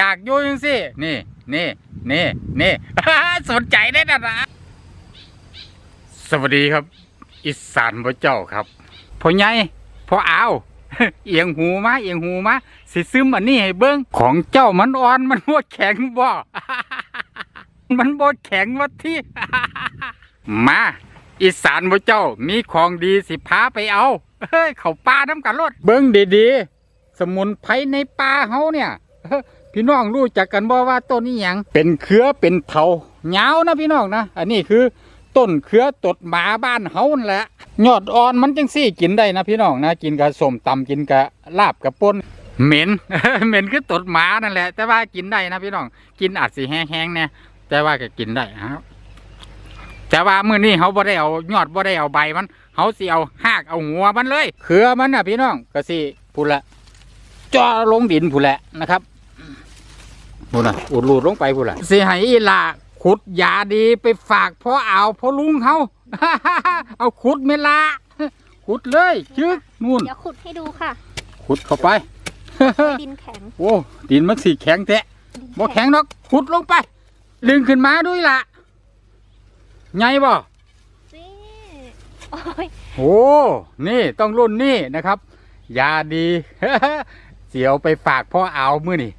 จากอยู่ยังสินี่นี่นี่นี่ สนใจได้นะนะสวัสดีครับอิสานพระเจ้าครับพ่อใหญ่พ่ออ้าวเอียงหูมาเอียงหูมาสิซึมอันนี้ให้เบิ้งของเจ้ามันอ่อนมันบ่แข็งบ่มันบ่แข็งวะที่ มาอีสานพระเจ้ามีของดีสิพาไปเอาเฮ้ยเขาป่าน้ำกันรถเบิ้งดีๆ สมุนไพรในป่าเฮาเนี่ย พี่น้องรู้จักกันบ่ว่าต้นนี้หยังเป็นเครือเป็นเถาเหงาวนะพี่น้องนะอันนี้คือต้นเครือตดหมาบ้านเฮานั่นแหละยอดอ่อนมันจังซี่กินได้นะพี่น้องนะกินกับส้มตำกินกับลาบกับป่นเหม็น เหม็นคือตดหมานั่นแหละ แต่ว่ากินได้นะพี่น้องกินอาจสิแห้งๆเนี่ยแต่ว่าก็กินได้ครับแต่ว่ามื้อนี้เขาบ่ได้เอายอดบ่ได้เอาใบมันเขาสิเอาหากเอาหัวมันเลยเครือมันน่ะพี่น้องก็สิพูดละจ่อลงดินพูดแหละนะครับ พูดละอุดรูดลงไปพูดละสิให้อีหลาขุดยาดีไปฝากพ่อเอาวพ่อลุงเขาเอาขุดเมลาขุดเลยจึกนู่นเดี๋ยวขุดให้ดูค่ะ ขุดเข้าไป ดินแข็ง โอ้ดินมันสีแข็งแท้บ่แข็งดอกขุดลงไป ดึงขึ้นมาด้วยล่ะไงบ่นี่โอ้ยโอ้นี่ต้องรุ่นนี่นะครับยาดีเสียวไปฝากพ่อเอาวมื่อนี่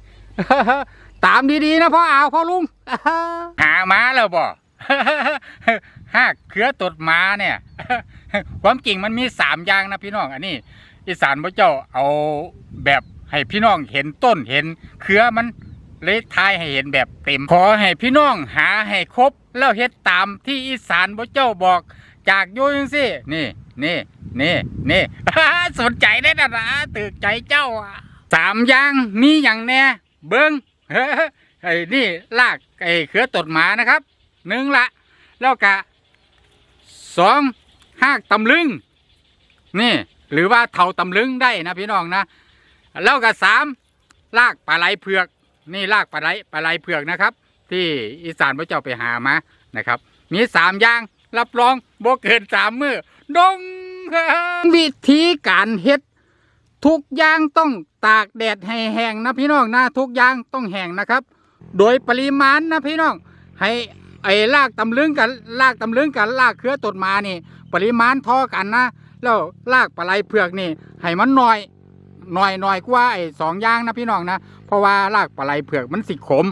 ตามดีๆนะพ่อเอาวพ่อลุงหามาแล้วบ่หาเครือตดมาเนี่ย ความจริงมันมีสามอย่างนะพี่น้องอันนี้อีสานพระเจ้าเอาแบบให้พี่น้องเห็นต้นเห็นเครือมันเลยทายให้เห็นแบบเต็มขอให้พี่น้องหาให้ครบ แล้วเฮ็ดตามที่อีสานพระเจ้าบอก จากโยยังสินี่นี่นี่นี่สนใจได้นะนะตึกใจเจ้าสามอย่างมีอย่างแน่เบิ้ง ไอ้นี่ลากไอ้เขือตดหมานะครับหนึ่งละ แล้วกะสองหากตำลึง นี่ หรือว่าเท่าตำลึงได้นะพี่น้องนะ แล้วก็สามลากปลาไหลเผือก นี่ลากปลาไหลปลาไหลเผือกนะครับ ที่อีสานพระเจ้าไปหามานะครับ มีสามอย่างรับรองบ่เกินสามมือดงวิธีการเฮ็ด ทุกอย่างต้องตากแดดให้แห้งนะพี่น้องนะทุกอย่างต้องแห้งนะครับ โดยปริมาณนะพี่น้องให้ไอ้ลากตำลึงกันลากตำลึงกันลากเครือตดมานี่ ปริมาณท่อกันนะแล้วลากปลาไหลเผือกนี่ให้มันหน้อยหน้อยหน้อยกว่าไอ้สองอย่างนะพี่น้องนะเพราะว่าลากปลาไหลเผือกมันสิขม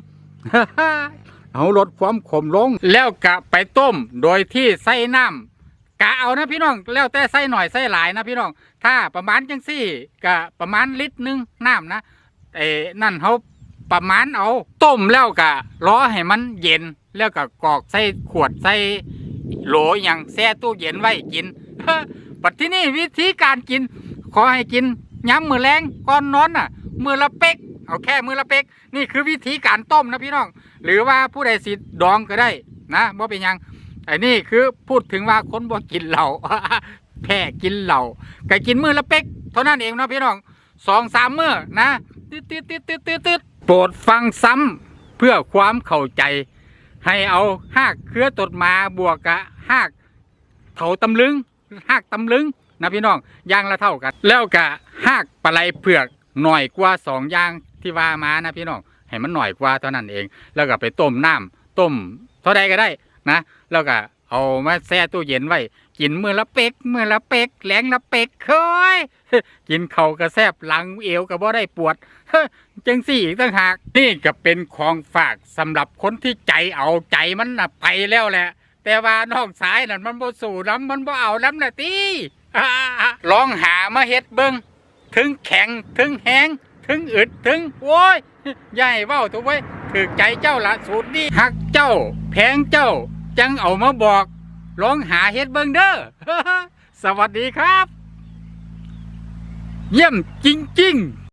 เอาลดความขมลง แล้วกะไปต้มโดยที่ใส่น้ำ กะเอานะพี่น้องแล้วแต่ใส่หน่อยใส่หลายนะพี่น้อง ถ้าประมาณจังสี่กะประมาณลิตรหนึงน้ำนะไอ้นั่นเขาประมาณเอาต้มแล้วกะรอให้มันเย็นแล้วก็กรอกใส่ขวดใส่โหลอย่างแช่ตู้เย็นไว้กินปัดที่นี่วิธีการกิน ขอให้กินย้ำมือแรงก่อนนอนน่ะ มือละเป๊กเอาแค่มือละเป๊กนี่คือวิธีการต้มนะพี่น้อง หรือว่าผู้ใดสิดองก็ได้นะบ่เป็นยัง ไอ้นี่คือพูดถึงว่าคนบ่กินเหล้าแพ้กินเหล้าก็กินมือละเป๊กเท่านั้นเองนะพี่น้องสองสามมือนะตืดตืดตืดตืดตืดตืดโปรดฟังซ้ำเพื่อความเข้าใจ ให้เอาหากเครือตดมาบวกกับหากเถาตำลึงหากตำลึงนะพี่น้องอย่างละเท่ากัน แล้วก็หากปลาไหลเผือกหน่อยกว่าสองอย่างที่ว่ามานะพี่น้องให้มันหน่อยกว่าเท่านั้นเอง แล้วก็ไปต้มน้ำต้มเท่าใดก็ได้ นะแล้วก็เอามาแช่ตู้เย็นไว้กินมือละเป็กมือละเป็กแหลงละเป็กเคยกินเข่ากระแซบหลังเอวก็บ่ได้ปวดจังสี่อีกต่างหากนี่ก็เป็นของฝากสำหรับคนที่ใจเอาใจมันน่ะไปแล้วแหละ แต่ว่านอกสายนั่นมันบ่สู่น้ำมันบ่เอาน้ำน่ะตีลองหามาเฮ็ดเบิ่งถึงแข็งถึงแห้งถึงอึดถึงโว้ยใหญ่เว้าตัวไว้ถือใจเจ้าละสูตรนี้หักเจ้า แพงเจ้า จังเอามาบอกลองหาเฮ็ดเบิงเด้อสวัสดีครับ เยี่ยมจริง ๆ